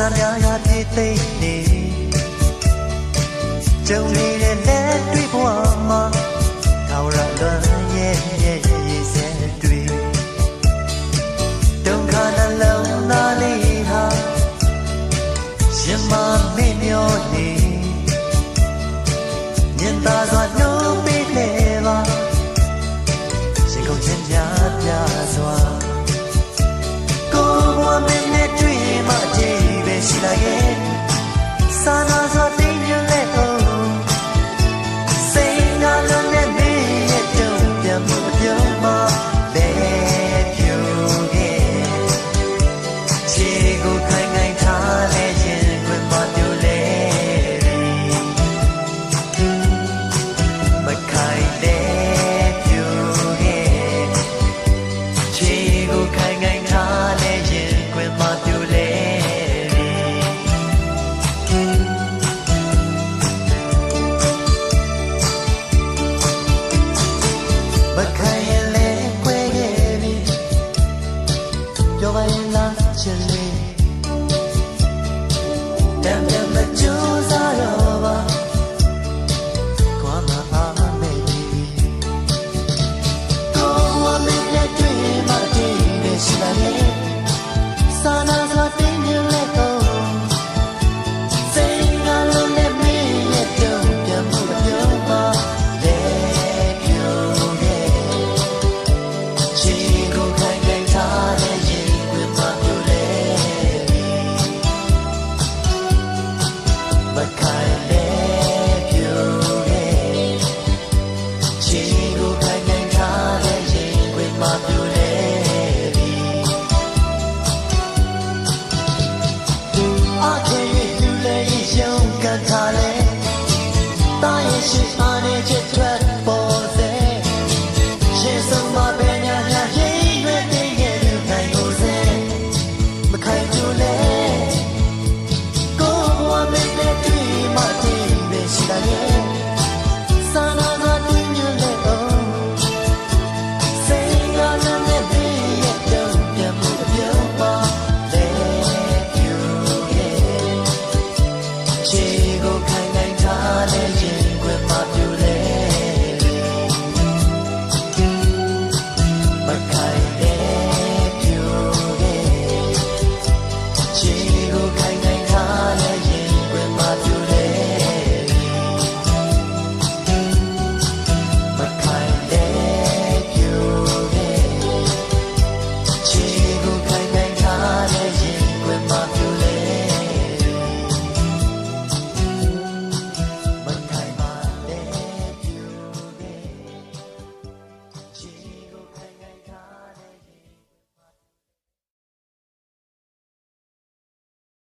နာများရာထိတ်သိမ့်နေကြုံနေတဲ့လက်တွေ့ဘဝမှာတော်ရလွန်ရဲ့ရဲ့ရဲ့စဲတွေ့ဒုက္ခနှလုံးသားလေးဟာရှင်မမေ့မျောနေ ခါလဲတာရဲ့ရှိပါ